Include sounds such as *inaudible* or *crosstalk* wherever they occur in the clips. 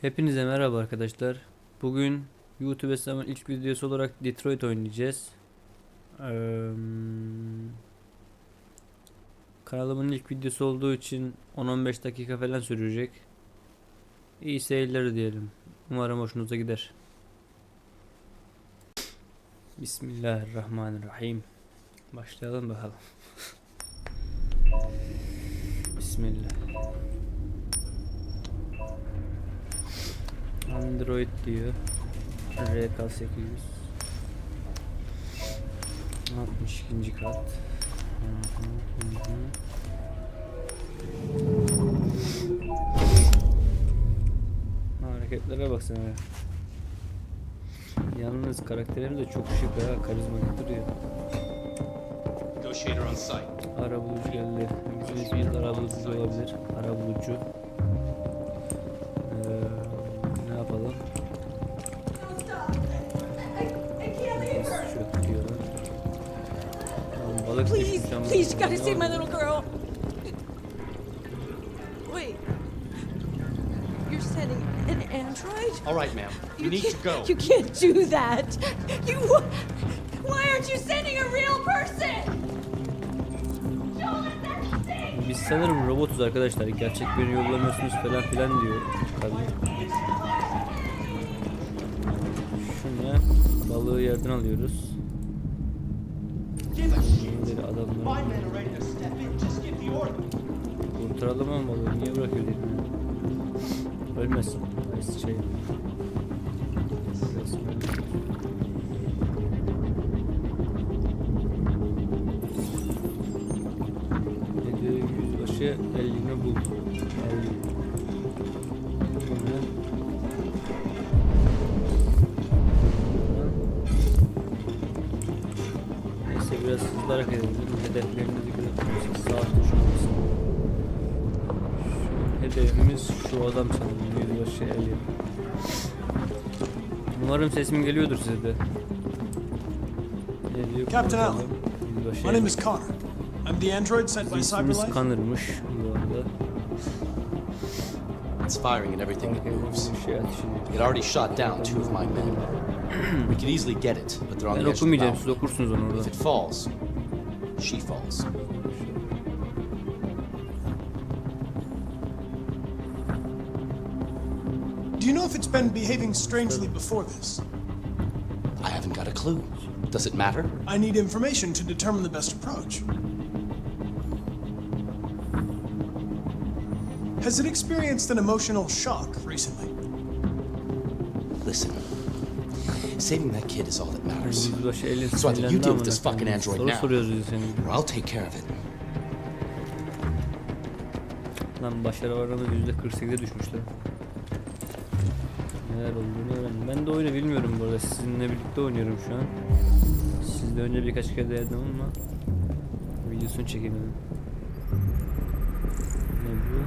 Hepinize merhaba arkadaşlar. Bugün YouTube hesabımın ilk videosu olarak Detroit oynayacağız. Eee, kanalımın ilk videosu olduğu için 10-15 dakika falan sürecek. İyi seyirler diyelim. Umarım hoşunuza gider. Bismillahirrahmanirrahim. Başlayalım bakalım. *laughs* Bismillah. Android diyor. RK800 62. kat. Hı hı, hı hı. Hareketlere baksana. ya. Yalnız karakterim de çok şık ha, karizmatik duruyor. Negotiator on site. Ara bulucu geldi. Yüzde yüz ara bulucu olabilir. Ara balık Please, düşmüş ama please, you gotta save my little girl. Wait. You're sending an android? All right, ma'am. You need can't, to go. You can't do that. You. Why aren't you sending a real person? Joel, that's sick. Biz sanırım robotuz arkadaşlar. Gerçek birini yollamıyorsunuz falan filan diyor. Tabii. Şu ne? Balığı yerden alıyoruz. Şimdi adamları are ready to step in. Just give the order. kurtaralım ama niye bırakıyor diye. Ölmesin. Şey. Resmen. Ne diyor? Yüzbaşı elini bul. El. Neyse biraz hızlı hareket edelim. Hedeflerimizi görelim. Sağ tuşumuz. Hedefimiz şu adam sanırım. Yüzbaşı eli. Umarım sesim geliyordur size de. Ne diyor? Captain. Allen. Yüzbaşı My name is Connor. I'm the android sent by CyberLife. Connor'mış bu arada. It's firing at everything that moves. Şey. It already shot down two of my men. We could easily get it, but they're on Ben the edge of the okumayacağım siz mountain. okursunuz onu orada. If it falls, she falls. Do you know if it's been behaving strangely before this? I haven't got a clue. Does it matter? I need information to determine the best approach. Has it experienced an emotional shock recently? Listen. Saving that kid is all that matters. So think you deal with this fucking android now. Or I'll take care of it. Lan başarı oranı %48'e düşmüşler. Neler olduğunu öğrendim. Ben de oyunu bilmiyorum bu arada. Sizinle birlikte oynuyorum şu an. Sizle önce birkaç kere denedim ama videosunu çekemedim. Ne bu?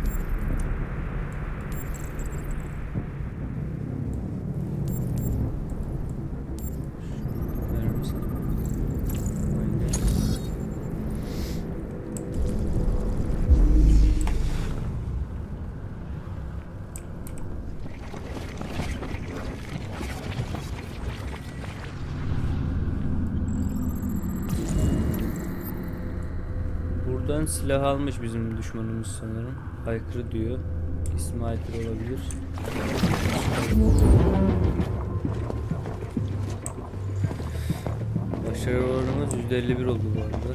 Buradan silah almış bizim düşmanımız sanırım. Aykırı diyor. İsmi aykırı olabilir. Başarı oranımız %51 oldu bu arada.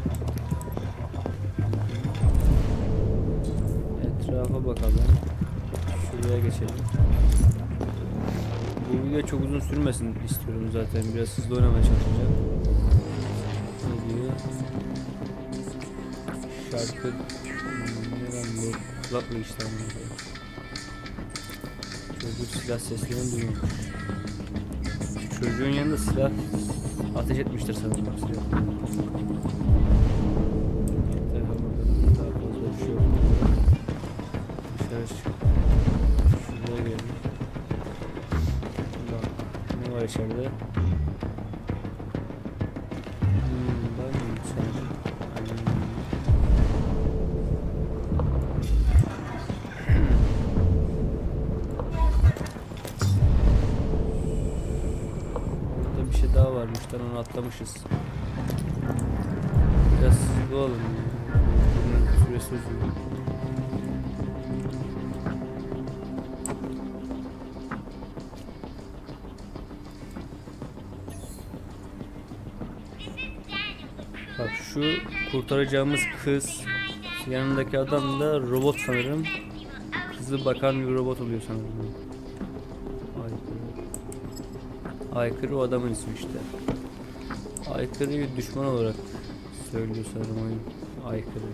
Etrafa bakalım. Şuraya geçelim. Bu video çok uzun sürmesin istiyorum zaten. Biraz hızlı oynamaya çalışacağım. Ne diyor? Şarkı ne lan bu kulaklık işte. Çocuk silah seslerini duyuyormuş. Şu çocuğun yanında silah ateş etmiştir sanırım şey. Şuraya gelin. Ne var içeride? Atlamışız. Biraz hızlı olalım. Bunun süresi uzuyor. Bak şu kurtaracağımız kız yanındaki adam da robot sanırım. Kızı bakan bir robot oluyor sanırım. Aykırı. Aykırı o adamın ismi işte. Aykırıyı düşman olarak söylüyor sanırım oyun. Aykırı.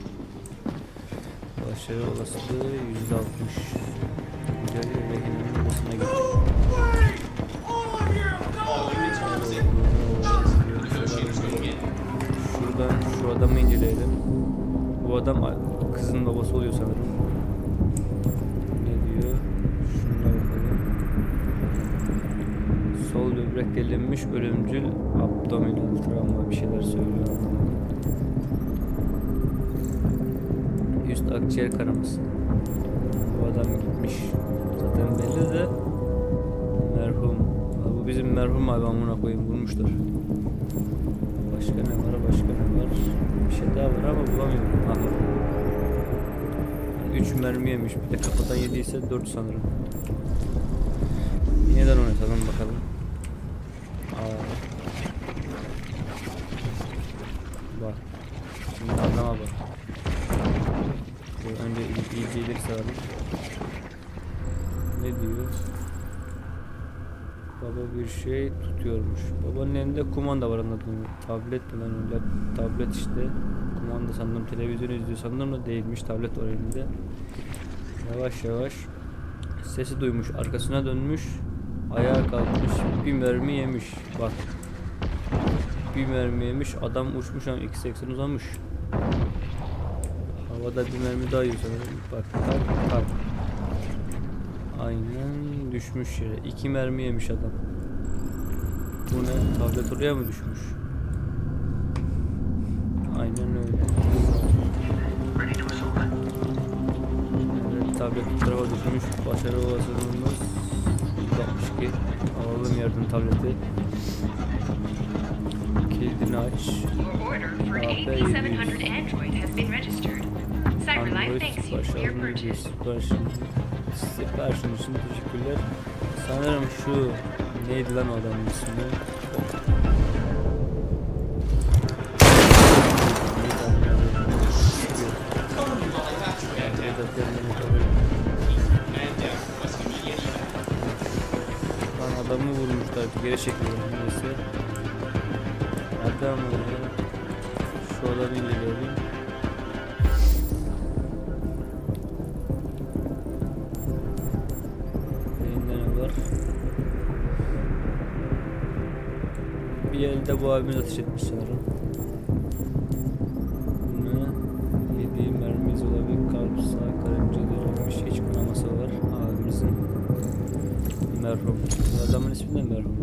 Başarı olasılığı %60. Güzel rehinenin odasına gittik. Şuradan şu adamı inceleyelim. Bu adam kızın babası oluyor sanırım. Sol böbrek delinmiş ölümcül abdominal travma bir şeyler söylüyor. Üst akciğer kanaması. Bu adam gitmiş. Zaten belli de merhum. Ha, Bu bizim merhum abi amına koyayım bulmuşlar. Başka ne var? Başka ne var? Bir şey daha var ama bulamıyorum. Aha. 3 mermi yemiş. Bir de kafadan yediyse 4 sanırım. Yeniden oynatalım bakalım. Bak. Şimdi adama bak. Şöyle önce il- iyice ileri saralım. Ne diyor? Baba bir şey tutuyormuş. Babanın elinde kumanda var anladığım. Tablet mi lan öyle? Tablet işte. Kumanda sandım televizyon izliyor sandım da değilmiş. Tablet var elinde. Yavaş yavaş sesi duymuş. Arkasına dönmüş. Ayağa kalkmış. Bir mermi yemiş. Bak. Bir mermi yemiş. Adam uçmuş ama 2.80 uzamış. Havada bir mermi daha sanırım. Bak kalk kalk. Aynen düşmüş yere. İki mermi yemiş adam. Bu ne? Tablet oraya mı düşmüş? Aynen öyle. Evet, tablet tarafa düşmüş. Başarı olasılığımız 62. Alalım yerden tableti. Kilidini aç. Your order for an AP AP700 Android has been registered. CyberLife Android thanks you sipariş for your alınıyor. purchase. Siparişin, siparişin için teşekkürler. Sanırım şu neydi lan o adamın ismi? Geri çekiliyor. Neyse. Adam ya. Şu adamı inceleyelim. Elinde ne var? Bir elde bu abimiz ateş etmiş sanırım. Adamın ismi de mu? Merhum.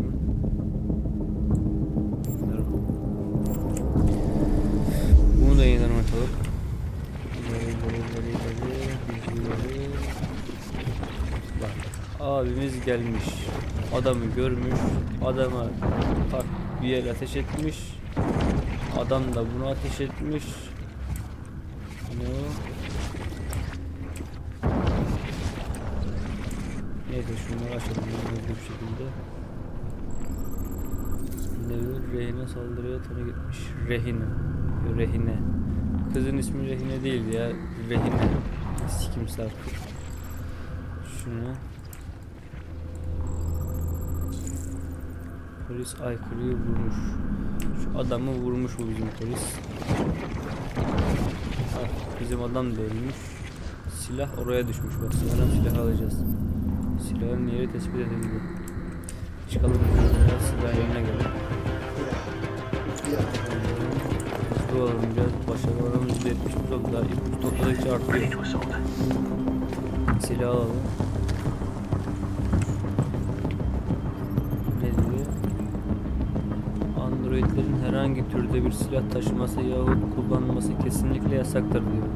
Bunu da yeniden. Bak abimiz gelmiş. Adamı görmüş. Adama tak bir yer ateş etmiş. Adam da bunu ateş etmiş. Ne Neyse şunları açalım hızlı bir şekilde. Nevil rehine saldırıya tanık etmiş. Rehine. Rehine. Kızın ismi Rehine değil ya. Rehine. Sikimsi artık. Şunu. Polis aykırıyı vurmuş. Şu adamı vurmuş bu bizim polis. Ah, bizim adam da ölmüş. Silah oraya düşmüş bak. Sanırım silah alacağız. Silahın yeri tespit edildi. Çıkalım. Silah yerine gelelim. Hızlı olalım biraz. Başarı oranımız %70 oldu. Daha ipucu topladıkça artıyor. Silah alalım. Ne? Androidlerin herhangi türde bir silah taşıması yahut kullanması kesinlikle yasaktır diyor.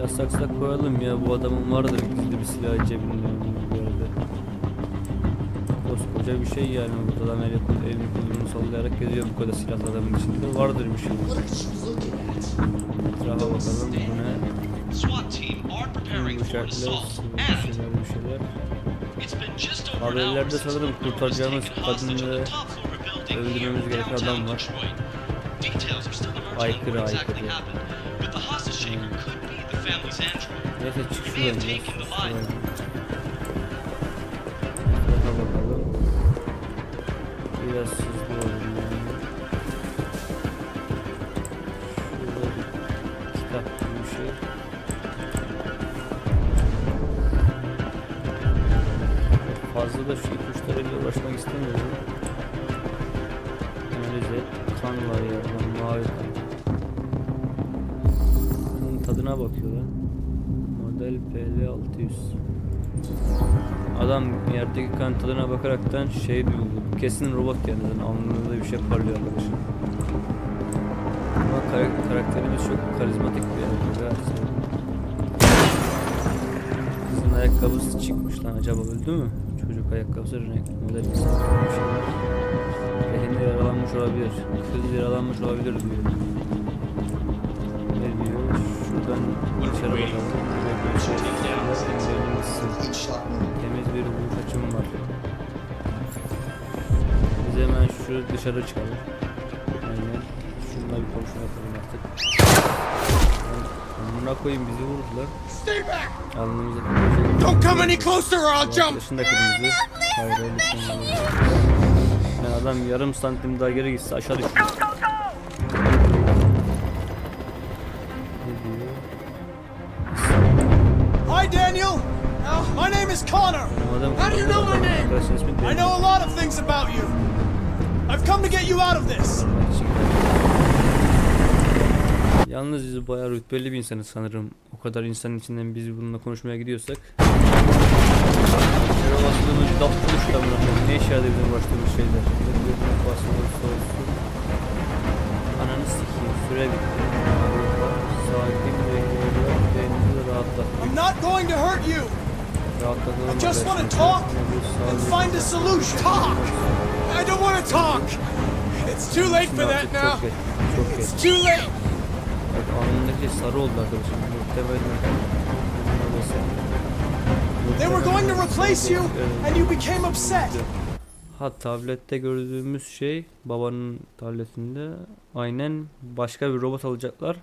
Yasaksa koyalım ya bu adamın vardır gizli bir silah cebinde yerde. Koskoca bir şey yani burada adam eli elini kolunu sallayarak geziyor bu kadar silahlı adamın içinde. Vardır bir şey. Etrafa bakalım bu ne? Bıçaklar, assault, bir şeyler bir Haberlerde sanırım kurtaracağımız kadını öldürmemiz gereken adam var. Aykırı, aykırı. happened, Neyse çık şuradan. bakalım. Biraz hızlı olalım. Şurada bir kitap gibi bir şey. Fazla da şu ipuçlarıyla uğraşmak istemiyorum. Et. Kan var ya. Mavi kan. Tadına bakıyor lan. Model PL600. Adam yerdeki kan tadına bakaraktan şey diyor. Kesin robot yani. zaten Alnında bir şey parlıyor arkadaşım. Ama kar- karakterimiz çok karizmatik bir yer. Kızın ayakkabısı çıkmış lan acaba öldü mü? Çocuk ayakkabısı renk model bir şeyler. Elinde yaralanmış olabilir. Kız yaralanmış olabilir diyor. Şuradan dışarı bakalım. Temiz bir vuruş açım var. Biz hemen şu dışarı çıkalım. Aynen. Şununla bir konuşma yapalım artık. Amına koyayım bizi vurdular. Alnımıza Don't come any closer or I'll jump! Arkadaşın da kırmızı. Hayır hayır lütfen. Yani adam yarım santim daha geri gitse aşağı düşer. Hi, Daniel! My name is Connor. How do you know my name? I know a lot of things about you. I've come to get you out of this. Yalnız biz bayağı rütbeli bir insanız sanırım. O kadar insanın içinden biz bununla konuşmaya gidiyorsak. Yere bastığımız laf konuştu amına. Ne işe yaradı bizim uğraştığımız şeyler. Olursa olsun. Ananı sikeyim süre bitti. Rahatlatmak. I'm not going to hurt you. Rahatlatalım. I just wanna arkadaşlar. talk and find a solution. Talk! I don't want to talk. It's too late for that now. It's too late. Bak alnındaki sarı oldu arkadaşım. Muhtemelen. They were going to replace you, and you became upset. Ha tablette gördüğümüz şey babanın tabletinde aynen başka bir robot alacaklar.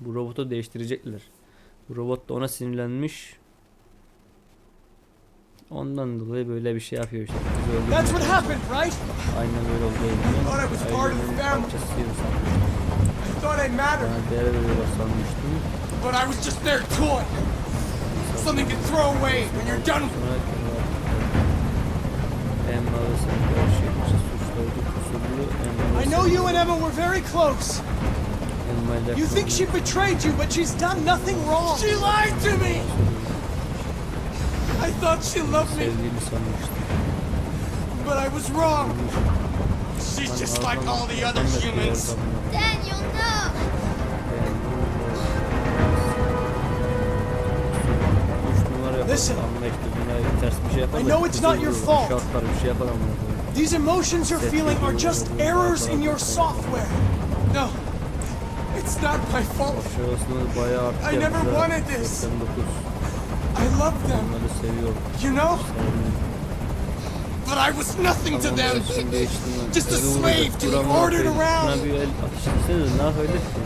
Bu robotu değiştirecekler. Bu robot da ona sinirlenmiş. Ondan dolayı böyle bir şey yapıyor işte. Bizi. That's what happened, right? Aynen öyle oldu. thought I was part of the family. I thought I mattered, değer veriyorlar sanmıştım. but I was just their toy. Something to throw away when you're done with Sonra hem arasında gerçekçi suçlayıcı kusurlu I know you and Emma were very close. Hem manyak You think she betrayed you, but she's done nothing wrong. She lied to me! I thought she loved me, but I was wrong. She's just like all the other humans. Daniel, no! Listen. ters bir şey yapalım. I know it's not your fault. Şartlar bir şey yapalım. These emotions you're feeling are just errors in your software. No, it's not my fault. Şurasını bayağı artık I never wanted this. 89. I love them, Onları seviyorum. you know? But I was nothing to them. Just a slave to be ordered around. bir el atıştırseniz ne yapabilir ki?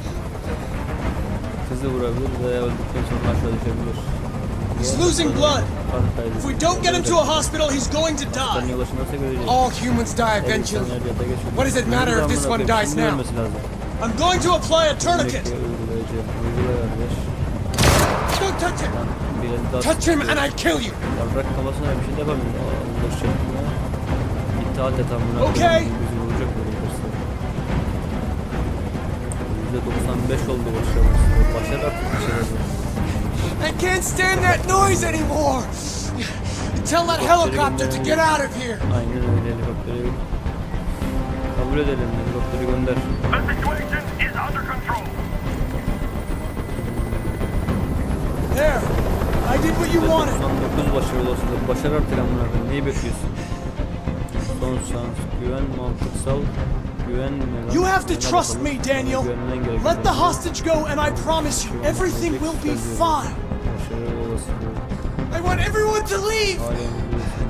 Kızı vurabilir veya öldükten sonra aşağı düşebilir. He's losing blood. If we don't get him to a hospital, he's going to die. All humans die eventually. insanlar yata geçiyor. What does it matter if this one dies now? I'm going to apply a tourniquet. Don't touch him. Touch him and I kill you. Okay. I can't stand that noise anymore. Tell that helicopter to get out of here. Aynen öyle helikopteri. Kabul edelim helikopteri gönder. The situation is under control. There. I did what you wanted. 99 başarılı olsun. Başar artık amına koyayım. Neyi bekliyorsun? Son şans, güven, mantıksal, güven ne lan? You have to trust me, Daniel. Let the hostage go, and I promise you, everything will be fine. Başarı olasılığı, I want everyone to leave, halen biliyorsun.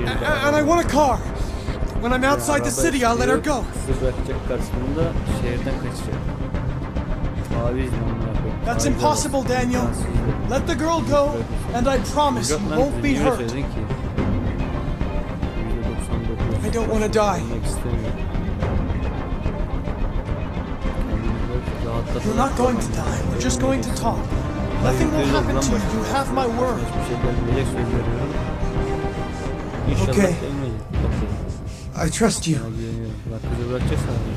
Bir de- A- and I want a car. When I'm outside the city, I'll let her go. Kızı bırakacak karşısında şehirden kaçacak. Taviz mi amına koyayım? That's impossible. Daniel. Let the girl go, and I promise you won't be hurt. söyledin ki? %99 I don't die. Istemiyorum. Kendini rahatlatmak You're not going to die. We're just going to talk. Nothing will happen to you. You have my word. Hiçbir şey gelmeyecek söz veriyorum. İnşallah Okay. I trust you. Sana güveniyorum. Bak kızı bırakacaksan abi.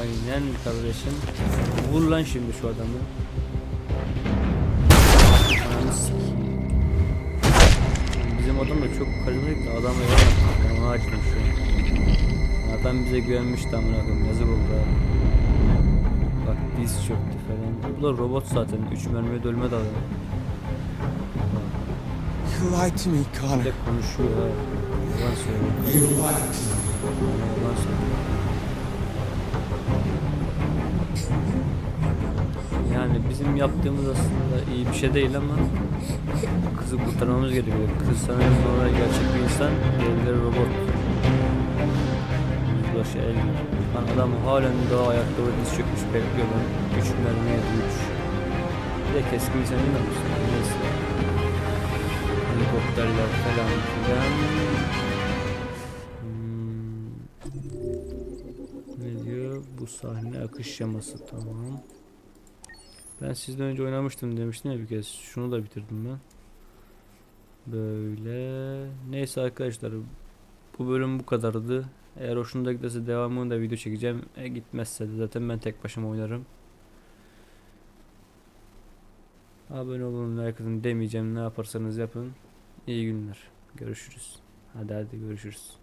Aynen kardeşim. Vur lan şimdi şu adamı. Bizim adam da çok karizmatik de adam. Ben ona açtım şu an. Adam bize güvenmişti amına koyayım. Yazık oldu ha. Bak diz çöktü falan. Bu da robot zaten. 3 mermiye dölme adam. You lied to me, Connor. de konuşuyor. Yalan söylüyor. You lied. Yalan söylüyor. Yani bizim yaptığımız aslında iyi bir şey değil ama kızı kurtarmamız gerekiyor. Kız sanırım normal gerçek bir insan, diğerleri robot. Yüzbaşı el. Lan adam halen daha ayakta ve diz çökmüş bekliyor lan. 3 mermi yedi 3. Bir de keskin değil mi? Neyse. Helikopterler falan filan. Hmm. Ne diyor? Bu sahne akış yaması tamam. Ben sizden önce oynamıştım demiştim ya bir kez. Şunu da bitirdim ben. Böyle. Neyse arkadaşlar. Bu bölüm bu kadardı. Eğer hoşunuza giderse devamını da video çekeceğim. E gitmezse de zaten ben tek başıma oynarım. Abone olun, like atın demeyeceğim. Ne yaparsanız yapın. İyi günler. Görüşürüz. Hadi hadi görüşürüz.